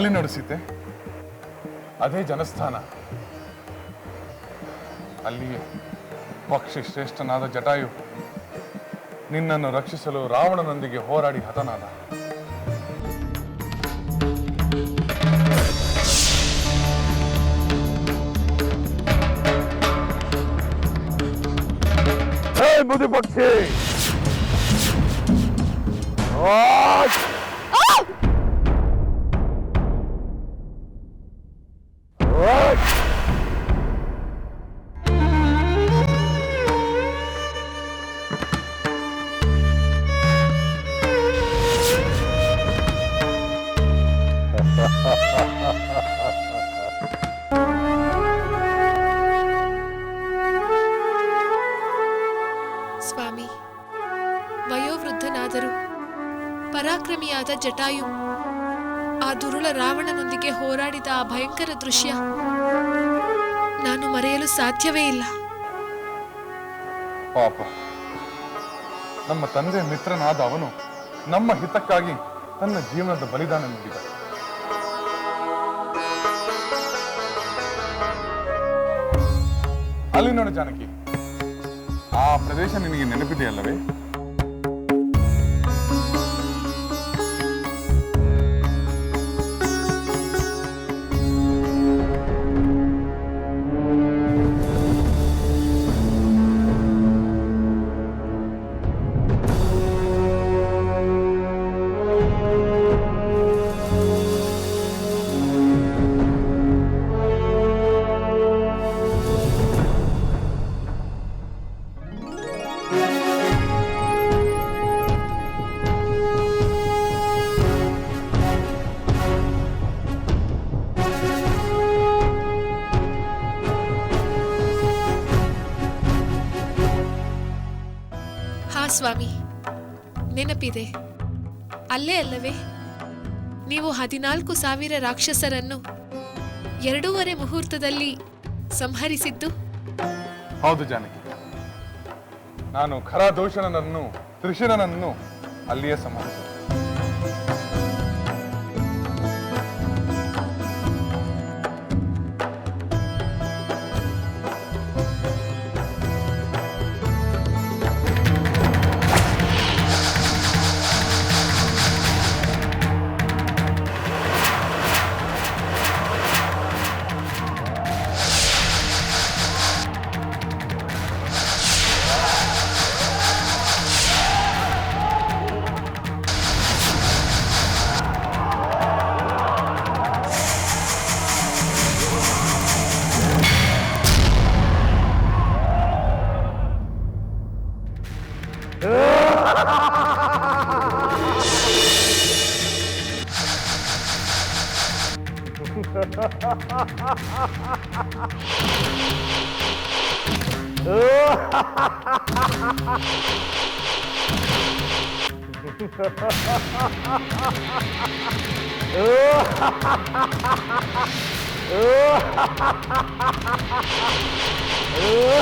ಅಲ್ಲಿ ನಡೆಸಿದ್ದೆ. ಅದೇ ಜನಸ್ಥಾನ. ಅಲ್ಲಿ ಪಕ್ಷಿ ಶ್ರೇಷ್ಠನಾದ ಜಟಾಯು ನಿನ್ನನ್ನು ರಕ್ಷಿಸಲು ರಾವಣನೊಂದಿಗೆ ಹೋರಾಡಿ ಹತನಾದ. ಮುದಿ ಪಕ್ಷಿ! ಪರಾಕ್ರಮಿಯಾದ ಜಟಾಯು. ಆ ದುರುಳ ರಾವಣನೊಂದಿಗೆ ಹೋರಾಡಿದ ಆ ಭಯಂಕರ ದೃಶ್ಯ. ನಾನು ಮರೆಯಲು ಸಾಧ್ಯವೇ ಇಲ್ಲ. ಪಾಪ. ನಮ್ಮ ತಂದೆ ಮಿತ್ರನಾದ ಅವನು ನಮ್ಮ ಹಿತಕ್ಕಾಗಿ ತನ್ನ ಜೀವನದ ಬಲಿದಾನ ನೀಡಿದ. ಅಲ್ಲಿ ನೋಡು ಜಾನಕಿ. ಆ ಪ್ರದೇಶ ನಿನಗೆ ನೆನಪಿದೆಯಲ್ಲವೇ? ಸ್ವಾಮಿ. ನೆನಪಿದೆ. ಅಲ್ಲೇ ಅಲ್ಲವೇ? ನೀವು ಹದಿನಾಲ್ಕು ಸಾವಿರ ರಾಕ್ಷಸರನ್ನು ಎರಡೂವರೆ ಮುಹೂರ್ತದಲ್ಲಿ ಸಂಹರಿಸಿದ್ದು? ಹೌದು ಜಾನಕಿ. ನಾನು ಖರ ದೋಷಣನನ್ನು ತ್ರಿಶಿರನನ್ನು ಅಲ್ಲಿಯೇ ಸಂಹರಿಸಿದೆ. เออเออเออเออ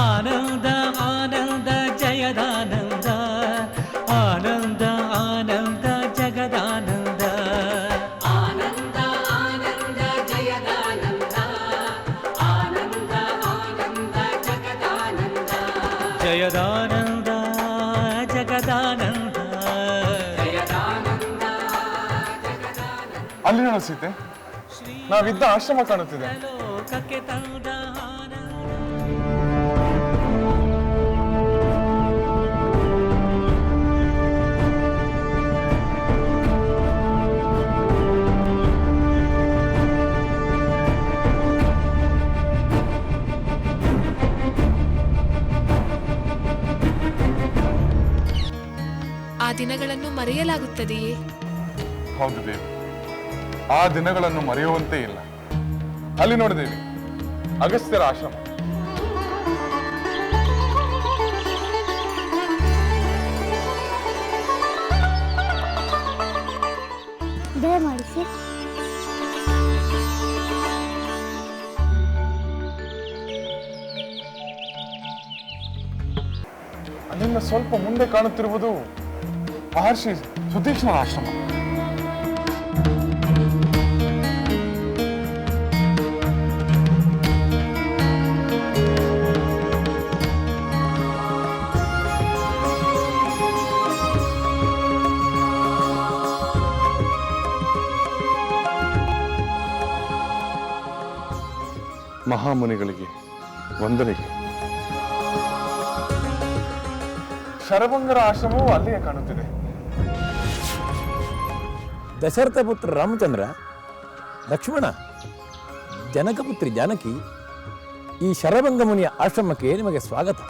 ಆನಂದ ಆನಂದ ಜಯದಾನಂದ ಆನಂದ ಆನಂದ ಜಗದಾನಂದ ಆನಂದ ಆನಂದ ಜಯದಾನಂದ ಆನಂದ ಆನಂದ ಜಗದಾನಂದ ಜಯದಾನಂದ ಜಗದಾನಂದ ಜಯದಾನಂದ ಅಲ್ಲಿ ನೋಡು ಸೀತೆ ನಾವಿದ್ದ ಆಶ್ರಮ ಕಾಣುತ್ತಿದೆ. ಆ ದಿನಗಳನ್ನು ಮರೆಯಲಾಗುತ್ತದೆಯೇ? ಹೌದು ದೇವ್ ಆ ದಿನಗಳನ್ನು ಮರೆಯುವಂತೆ ಇಲ್ಲ. ಅಲ್ಲಿ ನೋಡಿದೇವಿ ಅಗಸ್ತ್ಯರ ಆಶ್ರಮ. ಅಲ್ಲಿಂದ ಸ್ವಲ್ಪ ಮುಂದೆ ಕಾಣುತ್ತಿರುವುದು ಮಹರ್ಷಿ ಸುತೀಕ್ಷ್ಣರ ಆಶ್ರಮ. ಮಹಾಮುನಿಗಳಿಗೆ ವಂದನೆಗೆ ಶರಭಂಗರ ಆಶ್ರಮವು ಅಲ್ಲಿಯೇ ಕಾಣುತ್ತಿದೆ. ದಶರಥ ಪುತ್ರ ರಾಮಚಂದ್ರ ಲಕ್ಷ್ಮಣ ಜನಕಪುತ್ರಿ ಜಾನಕಿ ಈ ಶರಭಂಗ ಮುನಿಯ ಆಶ್ರಮಕ್ಕೆ ನಿಮಗೆ ಸ್ವಾಗತ.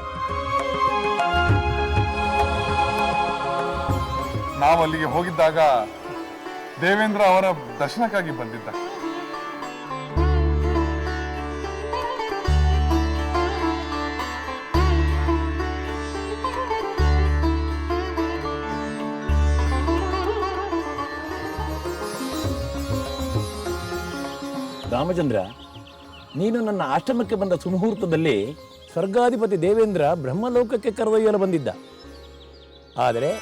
ನಾವು ಅಲ್ಲಿಗೆ ಹೋಗಿದ್ದಾಗ ದೇವೇಂದ್ರ ಅವರ ದರ್ಶನಕ್ಕಾಗಿ ಬಂದಿದ್ದ. ರಾಮಚಂದ್ರ ನೀನು ನನ್ನ ಆಶ್ರಮಕ್ಕೆ ಬಂದ ಸುಮುಹೂರ್ತದಲ್ಲಿ ಸ್ವರ್ಗಾಧಿಪತಿ ದೇವೇಂದ್ರ ಬ್ರಹ್ಮಲೋಕಕ್ಕೆ ಕರೆದೊಯ್ಯಲು ಬಂದಿದ್ದ. ಆದರೆ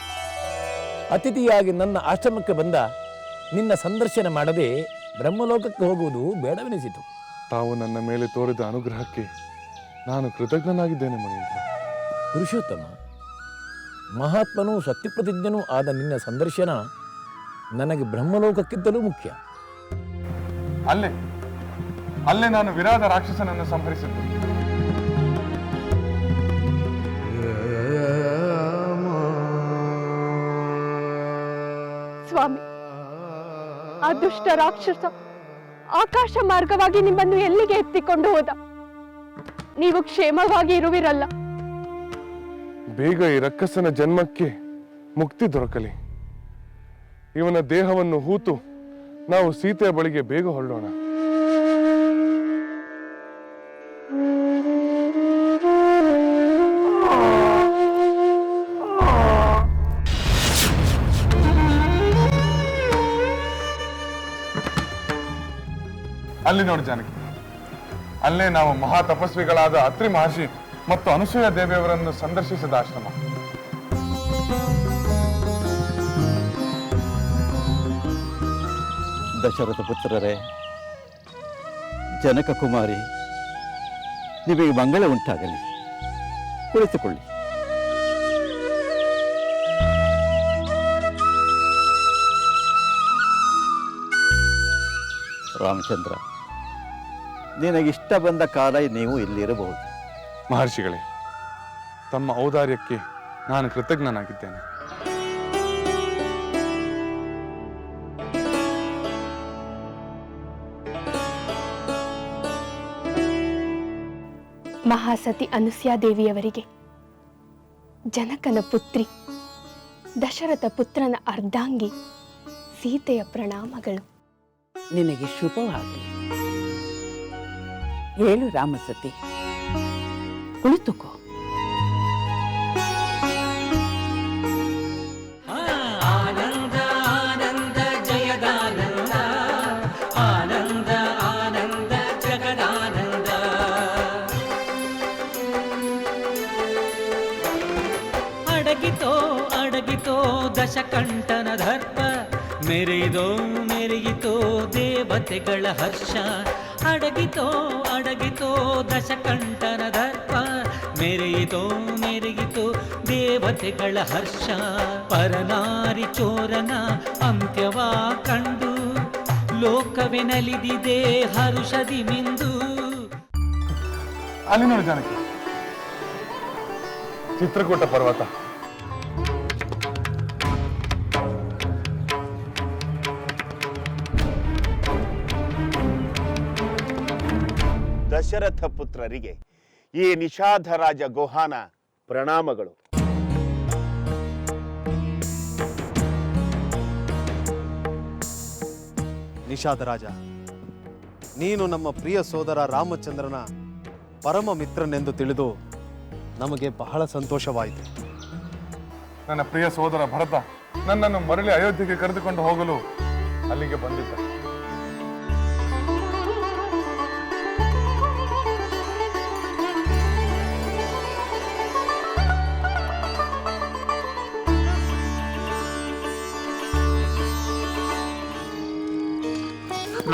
ಅತಿಥಿಯಾಗಿ ನನ್ನ ಆಶ್ರಮಕ್ಕೆ ಬಂದ ನಿನ್ನ ಸಂದರ್ಶನ ಮಾಡದೆ ಬ್ರಹ್ಮಲೋಕಕ್ಕೆ ಹೋಗುವುದು ಬೇಡವೆನಿಸಿತು. ತಾವು ನನ್ನ ಮೇಲೆ ತೋರಿದ ಅನುಗ್ರಹಕ್ಕೆ ನಾನು ಕೃತಜ್ಞನಾಗಿದ್ದೇನೆ ಮುನೀಂದ್ರ. ಪುರುಷೋತ್ತಮ ಮಹಾತ್ಮನೂ ಸತ್ಯಪ್ರತಿಜ್ಞನೂ ಆದ ನಿನ್ನ ಸಂದರ್ಶನ ನನಗೆ ಬ್ರಹ್ಮಲೋಕಕ್ಕಿಂತಲೂ ಮುಖ್ಯ. ಅಲ್ಲೇ. ಅಲ್ಲೇ ನಾನು ವಿರಾದ ರಾಕ್ಷಸನನ್ನು ಸಂಹರಿಸಿದ್ದು. ಸ್ವಾಮಿ ಆ ದುಷ್ಟ ರಾಕ್ಷಸ ಆಕಾಶ ಮಾರ್ಗವಾಗಿ ನಿಮ್ಮನ್ನು ಎಲ್ಲಿಗೆ ಎತ್ತಿಕೊಂಡು ಹೋದ? ನೀವು ಕ್ಷೇಮವಾಗಿ ಇರುವಿರಲ್ಲ. ಬೇಗ ಈ ರಕ್ಕಸನ ಜನ್ಮಕ್ಕೆ ಮುಕ್ತಿ ದೊರಕಲಿ. ಇವನ ದೇಹವನ್ನು ಹೂತು ನಾವು ಸೀತೆಯ ಬಳಿಗೆ ಬೇಗ ಹೊರಡೋಣ. ಅಲ್ಲಿ ನೋಡಿ ಜಾನಕಿ. ಅಲ್ಲೇ ನಾವು ಮಹಾ ತಪಸ್ವಿಗಳಾದ ಅತ್ರಿ ಮಹರ್ಷಿ ಮತ್ತು ಅನಸೂಯ ದೇವಿಯವರನ್ನು ಸಂದರ್ಶಿಸಿದ ಆಶ್ರಮ. ದಶರಥ ಪುತ್ರರೇ, ಜನಕ ಕುಮಾರಿ, ನಿಮಗೆ ಮಂಗಳ ಉಂಟಾಗಲಿ. ಕುಳಿತುಕೊಳ್ಳಿ. ರಾಮಚಂದ್ರ ನಿನಗಿಷ್ಟ ಬಂದ ಕಾಲ ನೀವು ಇಲ್ಲಿರಬಹುದು. ಮಹರ್ಷಿಗಳೇ ತಮ್ಮ ಔದಾರ್ಯಕ್ಕೆ ನಾನು ಕೃತಜ್ಞನಾಗಿದ್ದೇನೆ. ಮಹಾಸತಿ ಅನುಸ್ಯಾದೇವಿಯವರಿಗೆ ಜನಕನ ಪುತ್ರಿ ದಶರಥ ಪುತ್ರನ ಅರ್ಧಾಂಗಿ ಸೀತೆಯ ಪ್ರಣಾಮಗಳು. ನಿನಗೆ ಶುಭವಾಗಲಿ. ಹೇಳು ರಾಮಸತಿ ಕುಳಿತುಕೋ. ಅಡಗಿತೋ ದಶಕಂಠನ ದರ್ಪ. ಮೆರೆಯಿದೋ ಮೆರೆಯಿತೋ ದೇವತೆಗಳ ಹರ್ಷ. ಅಡಗಿತೋ ಅಡಗಿತೋ ದಶಕಂಠನ ದರ್ಪ. ಮೆರೆಯಿತೋ ಮೆರೆಯಿತೋ ದೇವತೆಗಳ ಹರ್ಷ. ಪರನಾರಿ ಚೋರನ ಅಂತ್ಯವಾ ಕಂಡು. ಲೋಕವೇ ನಲಿದಿದೆ ಹರುಷದಿ ಮಿಂದು. ಅಲ್ಲಿ ನೋಡಿ ಜಾನಕಿ. ಚಿತ್ರಕೂಟ ಪರ್ವತ. ದಶರಥ ಪುತ್ರರಿಗೆ ಈ ನಿಷಾಧರಾಜ ಗೋಹಾನ ಪ್ರಣಾಮಗಳು. ನಿಷಾದರಾಜ ನೀನು ನಮ್ಮ ಪ್ರಿಯ ಸೋದರ ರಾಮಚಂದ್ರನ ಪರಮ ಮಿತ್ರನೆಂದು ತಿಳಿದು ನಮಗೆ ಬಹಳ ಸಂತೋಷವಾಯಿತು. ನನ್ನ ಪ್ರಿಯ ಸೋದರ ಭರತ ನನ್ನನ್ನು ಮರಳಿ ಅಯೋಧ್ಯೆಗೆ ಕರೆದುಕೊಂಡು ಹೋಗಲು ಅಲ್ಲಿಗೆ ಬಂದಿದ್ದ.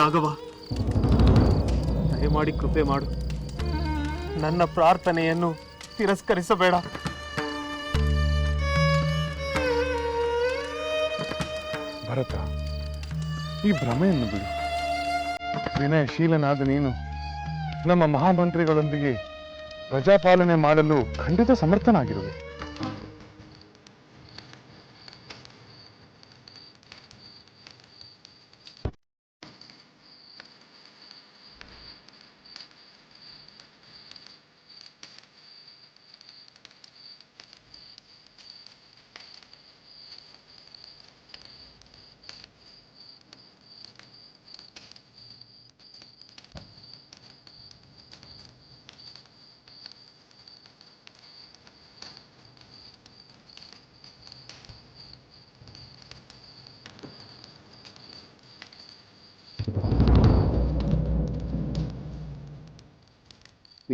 ರಾಘವ, ದಯಮಾಡಿ ಕೃಪೆ ಮಾಡು. ನನ್ನ ಪ್ರಾರ್ಥನೆಯನ್ನು ತಿರಸ್ಕರಿಸಬೇಡ. ಭರತ, ಈ ಭ್ರಮೆಯನ್ನು ಬಿಡು. ವಿನಯಶೀಲನಾದ ನೀನು ನಮ್ಮ ಮಹಾಮಂತ್ರಿಗಳೊಂದಿಗೆ ಪ್ರಜಾಪಾಲನೆ ಮಾಡಲು ಖಂಡಿತ ಸಮರ್ಥನಾಗಿರುವೆ.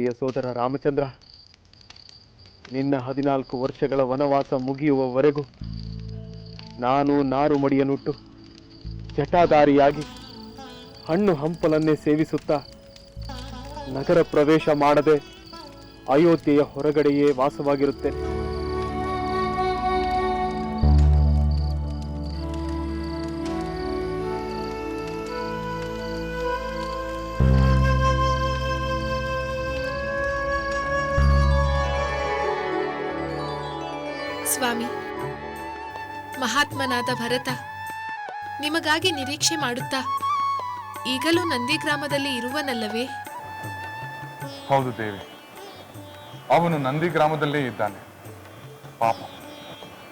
ಪ್ರಿಯ ಸೋದರ ರಾಮಚಂದ್ರ, ನಿನ್ನ ಹದಿನಾಲ್ಕು ವರ್ಷಗಳ ವನವಾಸ ಮುಗಿಯುವವರೆಗೂ ನಾನು ನಾರು ಮಡಿಯನ್ನುಟ್ಟು ಜಟಾಧಾರಿಯಾಗಿ ಹಣ್ಣು ಹಂಪಲನ್ನೇ ಸೇವಿಸುತ್ತಾ ನಗರ ಪ್ರವೇಶ ಮಾಡದೆ ಅಯೋಧ್ಯೆಯ ಹೊರಗಡೆಯೇ ವಾಸವಾಗಿರುತ್ತೇನೆ. ಸ್ವಾಮಿ. ಮಹಾತ್ಮನಾದ ಭರತ ನಿಮಗಾಗಿ ನಿರೀಕ್ಷೆ ಮಾಡುತ್ತಾ? ಈಗಲೂ ನಂದಿಗ್ರಾಮದಲ್ಲಿ ಇರುವನಲ್ಲವೇ? ಹೌದು ದೇವಿ. ಅವನು ನಂದಿ ಗ್ರಾಮದಲ್ಲೇ ಇದ್ದಾನೆ. ಪಾಪ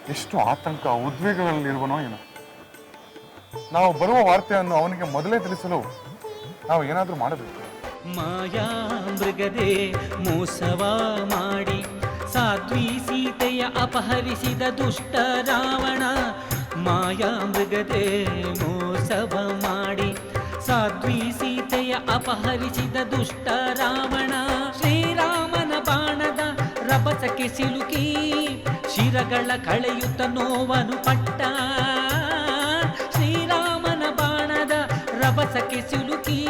ಎಷ್ಟು ಆತಂಕ ಉದ್ವೇಗಗಳಲ್ಲಿರುವನೋ ಏನು. ನಾವು ಬರುವ ವಾರ್ತೆಯನ್ನು ಅವನಿಗೆ ಮೊದಲೇ ತಿಳಿಸಲು ನಾವು ಏನಾದರೂ ಮಾಡಬೇಕು. ಮಾಯಾ ಮೃಗದೆ ಮೋಸವ ಮಾಡಿ ಸಾತ್ವಿ ಸೀತೆಯ ಅಪಹರಿಸಿದ ದುಷ್ಟ ರಾವಣ ಮಾಯಾ ಮೃಗದೆ ಮೋಸವ ಮಾಡಿ ಸಾಧ್ವಿ ಸೀತೆಯ ಅಪಹರಿಸಿದ ದುಷ್ಟ ರಾವಣ ಶ್ರೀರಾಮನ ಬಾಣದ ರಭಸಕ್ಕೆ ಸಿಲುಕಿ ಶಿರಗಳ ಕಳೆಯುತ್ತ ನೋವನು ಪಟ್ಟ. ಶ್ರೀರಾಮನ ಬಾಣದ ರಭಸಕ್ಕೆ ಸಿಲುಕಿ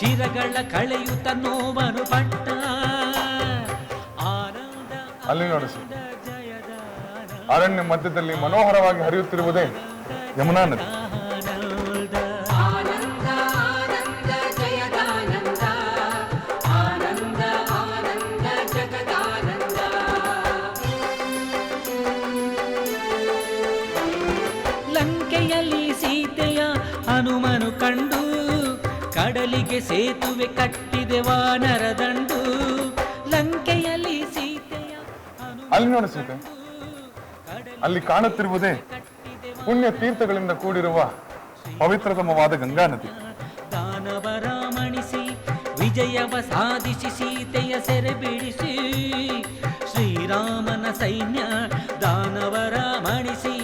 ಶಿರಗಳ ಕಳೆಯುತ್ತ ನೋವನು ಪಟ್ಟ. ಆನಂದ ಅಲ್ಲಿ ನೋಡಿಸಿ ಅರಣ್ಯ ಮಧ್ಯದಲ್ಲಿ ಮನೋಹರವಾಗಿ ಹರಿಯುತ್ತಿರುವುದೇ ಯಮುನಾ ನದಿ. ಆನಂದ ಆನಂದ ಆನಂದ ಆನಂದ ಆನಂದ ಜಗದಾನಂದ. ಲಂಕೆಯಲ್ಲಿ ಸೀತೆಯ ಹನುಮನು ಕಂಡು ಕಡಲಿಗೆ ಸೇತುವೆ ಕಟ್ಟಿದೆ ವಾನರ ದಂಡು ಲಂಕೆಯಲ್ಲಿ ಸೀತೆಯ ಅಲ್ಲಿ ನೋಡಿ ಸೀತೆ. ಅಲ್ಲಿ ಕಾಣುತ್ತಿರುವುದೇ ಪುಣ್ಯ ತೀರ್ಥಗಳಿಂದ ಕೂಡಿರುವ ಪವಿತ್ರತಮವಾದ ಗಂಗಾ ನದಿ. ದಾನವರ ಮಣಿಸಿ ವಿಜಯವ ಸಾಧಿಸಿ ಸೀತೆಯ ಸೆರೆ ಬಿಡಿಸಿ ಶ್ರೀರಾಮನ ಸೈನ್ಯ ದಾನವರ ಮಣಿಸಿ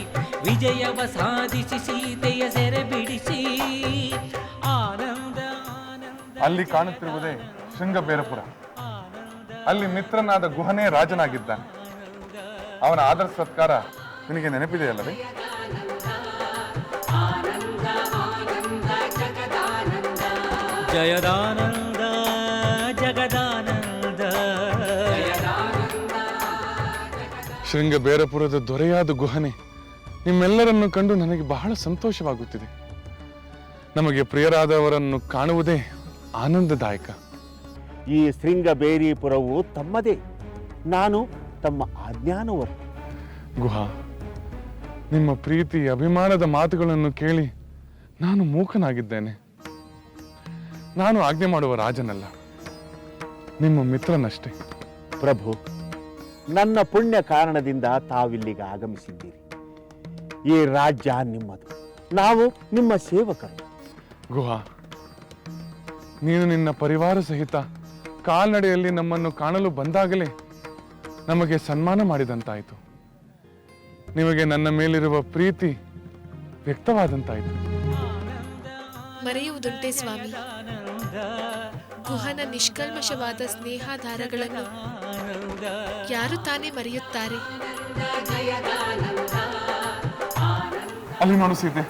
ವಿಜಯವ ಸಾಧಿಸಿ ಸೀತೆಯ ಸೆರೆ ಬಿಡಿಸಿ ಆನಂದ ಅಲ್ಲಿ ಕಾಣುತ್ತಿರುವುದೇ ಶೃಂಗಬೇರಪುರ ಅಲ್ಲಿ ಮಿತ್ರನಾದ ಗುಹನೇ ರಾಜನಾಗಿದ್ದಾನೆ. ಅವನ ಆದರ ಸತ್ಕಾರ ನಿನಗೆ ನೆನಪಿದೆ ಅಲ್ಲವೇ ಜಯದಾನಂದ ಜಗದಾನಂದ. ಶೃಂಗಬೇರಪುರದ ದೊರೆಯಾದ ಗುಹನೆ ನಿಮ್ಮೆಲ್ಲರನ್ನು ಕಂಡು ನನಗೆ ಬಹಳ ಸಂತೋಷವಾಗುತ್ತಿದೆ. ನಮಗೆ ಪ್ರಿಯರಾದವರನ್ನು ಕಾಣುವುದೇ ಆನಂದದಾಯಕ. ಈ ಶೃಂಗಬೇರಿಪುರವು ತಮ್ಮದೇ ನಾನು ತಮ್ಮ ಆಜ್ಞಾನವರು ಗುಹಾ ನಿಮ್ಮ ಪ್ರೀತಿ ಅಭಿಮಾನದ ಮಾತುಗಳನ್ನು ಕೇಳಿ ನಾನು ಮೂಕನಾಗಿದ್ದೇನೆ. ನಾನು ಆಜ್ಞೆ ಮಾಡುವ ರಾಜನಲ್ಲ. ನಿಮ್ಮ ಮಿತ್ರನಷ್ಟೇ. ಪ್ರಭು ನನ್ನ ಪುಣ್ಯ ಕಾರಣದಿಂದ ತಾವಿಲ್ಲಿಗೆ ಆಗಮಿಸಿದ್ದೀರಿ. ಈ ರಾಜ್ಯ ನಿಮ್ಮದು. ನಾವು ನಿಮ್ಮ ಸೇವಕರು. ಗುಹಾ ನೀನು ನಿನ್ನ ಪರಿವಾರ ಸಹಿತ ಕಾಲ್ನಡೆಯಲ್ಲಿ ನಮ್ಮನ್ನು ಕಾಣಲು ಬಂದಾಗಲೇ ನಮಗೆ ಸನ್ಮಾನ ಮಾಡಿದಂತಾಯಿತು. ನಿಮಗೆ ನನ್ನ ಮೇಲಿರುವ ಪ್ರೀತಿ ವ್ಯಕ್ತವಾದಂತಾಯಿತು. ಮರೆಯುವುದುಂಟೆ ಸ್ವಾಮಿ. ಗುಹನ ನಿಷ್ಕಲ್ಮಶವಾದ ಸ್ನೇಹಾಧಾರಗಳನ್ನು ಯಾರು ತಾನೇ ಮರೆಯುತ್ತಾರೆ? ಅಲ್ಲಿ ನೋಡು ಸೀತೆ.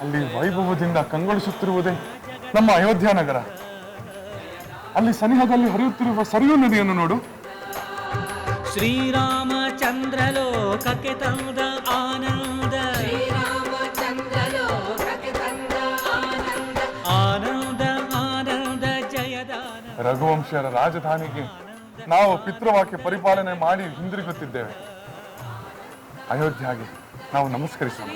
ಅಲ್ಲಿ ವೈಭವದಿಂದ ಕಂಗೊಳಿಸುತ್ತಿರುವುದೇ ನಮ್ಮ ಅಯೋಧ್ಯ ನಗರ. ಅಲ್ಲಿ ಸನಿಹದಲ್ಲಿ ಹರಿಯುತ್ತಿರುವ ಸರಿಯು ನದಿಯನ್ನು ನೋಡು. ಶ್ರೀರಾಮಚಂದ್ರ ಲೋಕಕ್ಕೆ ತಂದ ಆನಂದ. ಆನಂದ ಆನಂದ ಜಯದಾನ ರಘುವಂಶರ ರಾಜಧಾನಿಗೆ ನಾವು ಪಿತೃವಾಕ್ಯ ಪರಿಪಾಲನೆ ಮಾಡಿ ಹಿಂದಿರುಗುತ್ತಿದ್ದೇವೆ. ಅಯೋಧ್ಯೆಗೆ ನಾವು ನಮಸ್ಕರಿಸೋಣ